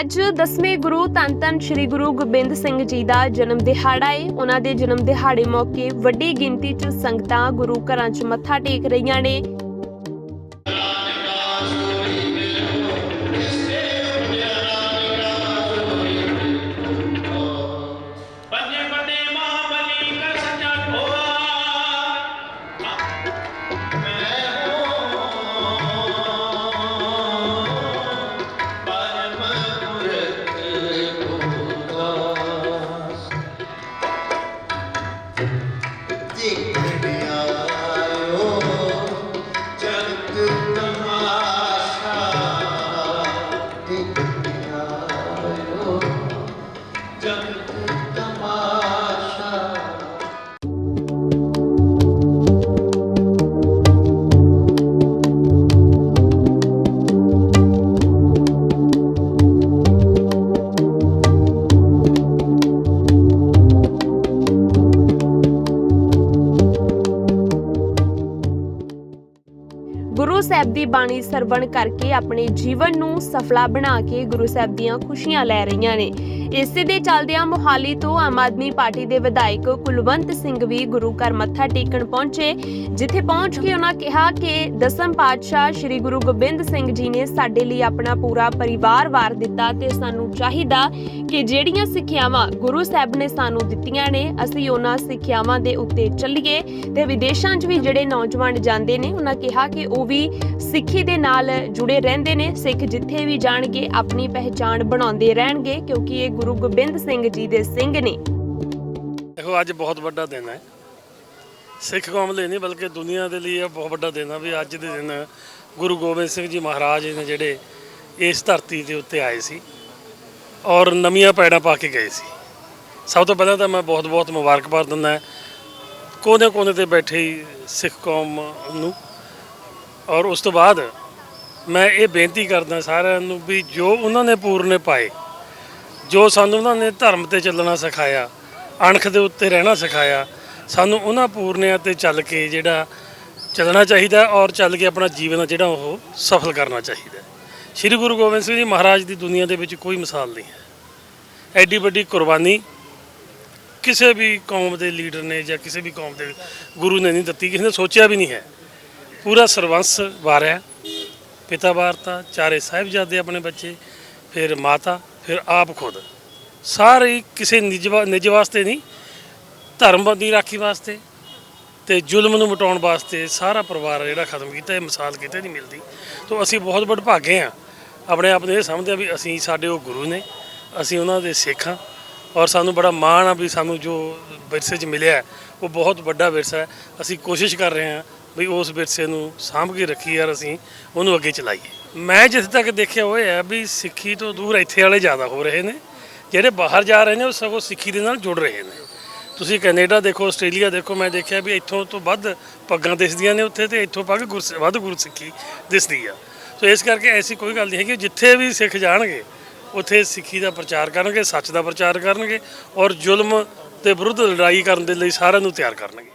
ਅੱਜ ਦਸਵੇਂ ਗੁਰੂ ਧੰਨ ਧੰਨ ਸ੍ਰੀ ਗੁਰੂ ਗੋਬਿੰਦ ਸਿੰਘ ਜੀ ਦਾ ਜਨਮ ਦਿਹਾੜਾ ਏ। ਉਹਨਾਂ ਦੇ ਜਨਮ ਦਿਹਾੜੇ ਮੌਕੇ ਵੱਡੀ ਗਿਣਤੀ 'ਚ ਸੰਗਤਾਂ ਗੁਰੂ ਘਰਾਂ 'ਚ ਮੱਥਾ ਟੇਕ ਰਹੀਆਂ ਨੇ। ਗੁਰੂ ਸਾਹਿਬ ਦੀ ਬਾਣੀ ਸਰਵਣ ਕਰਕੇ ਆਪਣੇ ਜੀਵਨ ਨੂੰ ਸਫਲਾ ਬਣਾ ਕੇ ਗੁਰੂ ਸਾਹਿਬ ਦੀਆਂ ਖੁਸ਼ੀਆਂ ਲੈ ਰਹੀਆਂ ਨੇ। ਇਸੇ ਦੇ ਚੱਲਦਿਆਂ ਮੁਹਾਲੀ ਤੋਂ ਆਮ ਆਦਮੀ ਪਾਰਟੀ ਦੇ ਵਿਧਾਇਕ ਕੁਲਵੰਤ ਸਿੰਘ ਵੀ ਗੁਰੂ ਘਰ ਮੱਥਾ ਟੇਕਣ ਪਹੁੰਚੇ, ਜਿੱਥੇ ਪਹੁੰਚ ਕੇ ਉਹਨਾਂ ਕਿਹਾ ਕਿ ਦਸਮ ਪਾਤਸ਼ਾਹ ਸ੍ਰੀ ਗੁਰੂ ਗੋਬਿੰਦ ਸਿੰਘ ਜੀ ਨੇ ਸਾਡੇ ਲਈ ਆਪਣਾ ਪੂਰਾ ਪਰਿਵਾਰ ਵਾਰ ਦਿੱਤਾ ਤੇ ਸਾਨੂੰ ਚਾਹੀਦਾ ਕਿ ਜਿਹੜੀਆਂ ਸਿੱਖਿਆਵਾਂ ਗੁਰੂ ਸਾਹਿਬ ਨੇ ਸਾਨੂੰ ਦਿੱਤੀਆਂ ਨੇ, ਅਸੀਂ ਉਹਨਾਂ ਸਿੱਖਿਆਵਾਂ ਦੇ ਉੱਤੇ ਚੱਲੀਏ ਤੇ ਵਿਦੇਸ਼ਾਂ 'ਚ ਵੀ ਜਿਹੜੇ ਨੌਜਵਾਨ ਜਾਂਦੇ ਨੇ, ਉਹਨਾਂ ਕਿਹਾ ਕਿ ਉਹ ਵੀ ਸਿੱਖੀ ਦੇ ਨਾਲ ਜੁੜੇ ਰਹਿੰਦੇ ਨੇ, ਸਿੱਖ ਜਿੱਥੇ ਵੀ ਜਾਣਗੇ, ਆਪਣੀ ਪਹਿਚਾਣ ਬਣਾਉਂਦੇ ਰਹਿਣਗੇ, ਕਿਉਂਕਿ ਇਹ ਗੁਰੂ ਗੋਬਿੰਦ ਸਿੰਘ ਜੀ ਦੇ ਸਿੰਘ ਨੇ। ਦੇਖੋ, ਅੱਜ ਬਹੁਤ ਵੱਡਾ ਦਿਨ ਹੈ। ਸਿੱਖ ਕੌਮ ਲਈ ਨਹੀਂ, ਬਲਕਿ ਦੁਨੀਆ ਦੇ ਲਈ ਇਹ ਬਹੁਤ ਵੱਡਾ ਦਿਨ ਹੈ ਵੀ ਅੱਜ ਦੇ ਦਿਨ ਗੁਰੂ ਗੋਬਿੰਦ ਸਿੰਘ ਜੀ ਮਹਾਰਾਜ ਨੇ ਜਿਹੜੇ ਇਸ ਧਰਤੀ ਦੇ ਉੱਤੇ ਆਏ ਸੀ ਔਰ ਨਵੀਆਂ ਪੈੜਾਂ ਪਾ ਕੇ ਗਏ ਸੀ। ਸਭ ਤੋਂ ਪਹਿਲਾਂ ਤਾਂ ਮੈਂ ਬਹੁਤ ਬਹੁਤ ਮੁਬਾਰਕਬਾਦ ਦਿੰਦਾ ਕੋਨੇ ਕੋਨੇ ਤੇ ਬੈਠੇ ਸਿੱਖ ਕੌਮ ਨੂੰ ਔਰ ਉਸ ਤੋਂ ਬਾਅਦ ਮੈਂ ਇਹ ਬੇਨਤੀ ਕਰਦਾ ਸਾਰਿਆਂ ਨੂੰ ਵੀ ਜੋ ਉਹਨਾਂ ਨੇ ਪੂਰਨੇ ਪਾਏ, ਜੋ ਸਾਨੂੰ ਉਹਨਾਂ ਨੇ ਧਰਮ ਤੇ ਚੱਲਣਾ ਸਿਖਾਇਆ, ਅਣਖ ਦੇ ਉੱਤੇ ਰਹਿਣਾ ਸਿਖਾਇਆ, ਸਾਨੂੰ ਉਹਨਾਂ ਪੂਰਨਿਆਂ ਤੇ ਚੱਲ ਕੇ ਜਿਹੜਾ ਚੱਲਣਾ ਚਾਹੀਦਾ ਔਰ ਚੱਲ ਕੇ ਆਪਣਾ ਜੀਵਨ ਆ ਜਿਹੜਾ ਉਹ ਸਫਲ ਕਰਨਾ ਚਾਹੀਦਾ। ਸ੍ਰੀ ਗੁਰੂ ਗੋਬਿੰਦ ਸਿੰਘ ਜੀ ਮਹਾਰਾਜ ਦੀ ਦੁਨੀਆ ਦੇ ਵਿੱਚ ਕੋਈ ਮਿਸਾਲ ਨਹੀਂ ਹੈ। ਐਡੀ ਵੱਡੀ ਕੁਰਬਾਨੀ ਕਿਸੇ ਵੀ ਕੌਮ ਦੇ ਲੀਡਰ ਨੇ ਜਾਂ ਕਿਸੇ ਵੀ ਕੌਮ ਦੇ ਗੁਰੂ ਨੇ ਨਹੀਂ ਦਿੱਤੀ, ਕਿਸੇ ਨੇ ਸੋਚਿਆ ਵੀ ਨਹੀਂ ਹੈ। ਪੂਰਾ ਸਰਵੰਸ ਵਾਰਿਆ। ਪਿਤਾ ਵਾਰਤਾ, ਚਾਰੇ ਸਾਹਿਬਜ਼ਾਦੇ ਆਪਣੇ ਬੱਚੇ, ਫਿਰ ਮਾਤਾ, ਫਿਰ ਆਪ ਖੁਦ। ਸਾਰੇ ਕਿਸੇ ਨਿੱਜ ਵਾ- ਨਿੱਜ ਵਾਸਤੇ ਨਹੀਂ, ਧਰਮ ਦੀ ਰਾਖੀ ਵਾਸਤੇ ਤੇ ਜ਼ੁਲਮ ਨੂੰ ਮਿਟਾਉਣ ਵਾਸਤੇ ਸਾਰਾ ਪਰਿਵਾਰ ਜਿਹੜਾ ਖਤਮ ਕੀਤਾ, ਇਹ ਮਿਸਾਲ ਕਿਤੇ ਨਹੀਂ ਮਿਲਦੀ। ਤੋਂ ਅਸੀਂ ਬਹੁਤ ਵਡਭਾਗੇ ਆ ਆਪਣੇ ਆਪ ਨੂੰ ਇਹ ਸਮਝਦੇ ਆ ਵੀ ਅਸੀਂ ਸਾਡੇ ਉਹ ਗੁਰੂ ਨੇ, ਅਸੀਂ ਉਹਨਾਂ ਦੇ ਸਿੱਖ ਹਾਂ। ਔਰ ਸਾਨੂੰ ਬੜਾ ਮਾਣ ਆ ਵੀ ਸਾਨੂੰ ਜੋ ਵਿਰਸੇ 'ਚ ਮਿਲਿਆ, ਉਹ ਬਹੁਤ ਵੱਡਾ ਵਿਰਸਾ ਹੈ। ਅਸੀਂ ਕੋਸ਼ਿਸ਼ ਕਰ ਰਹੇ ਹਾਂ ਵੀ ਉਸ ਵਿਰਸੇ ਨੂੰ ਸਾਂਭ ਕੇ ਰੱਖੀਏ ਯਾਰ ਅਸੀਂ, ਉਹਨੂੰ ਅੱਗੇ ਚਲਾਈਏ। ਮੈਂ ਜਿੱਥੇ ਤੱਕ ਦੇਖਿਆ ਹੋਇਆ ਵੀ ਸਿੱਖੀ ਤੋਂ ਦੂਰ ਇੱਥੇ ਵਾਲੇ ਜ਼ਿਆਦਾ ਹੋ ਰਹੇ ਨੇ। ਜਿਹੜੇ ਬਾਹਰ ਜਾ ਰਹੇ ਨੇ, ਉਹ ਸਗੋਂ ਸਿੱਖੀ ਦੇ ਨਾਲ ਜੁੜ ਰਹੇ ਨੇ। ਤੁਸੀਂ ਕੈਨੇਡਾ ਦੇਖੋ, ਆਸਟ੍ਰੇਲੀਆ ਦੇਖੋ, ਮੈਂ ਦੇਖਿਆ ਵੀ ਇੱਥੋਂ ਤੋਂ ਵੱਧ ਪੱਗਾਂ ਦਿਸਦੀਆਂ ਨੇ ਉੱਥੇ ਤੇ ਇੱਥੋਂ ਪੱਗ ਗੁਰਸ ਵੱਧ ਗੁਰਸਿੱਖੀ ਦਿਸਦੀ ਆ। ਸੋ ਇਸ ਕਰਕੇ ਐਸੀ ਕੋਈ ਗੱਲ ਨਹੀਂ ਹੈ ਕਿ ਜਿੱਥੇ ਵੀ ਸਿੱਖ ਜਾਣਗੇ, ਉੱਥੇ ਸਿੱਖੀ ਦਾ ਪ੍ਰਚਾਰ ਕਰਨਗੇ, ਸੱਚ ਦਾ ਪ੍ਰਚਾਰ ਕਰਨਗੇ ਔਰ ਜ਼ੁਲਮ ਦੇ ਵਿਰੁੱਧ ਲੜਾਈ ਕਰਨ ਦੇ ਲਈ ਸਾਰਿਆਂ ਨੂੰ ਤਿਆਰ ਕਰਨਗੇ।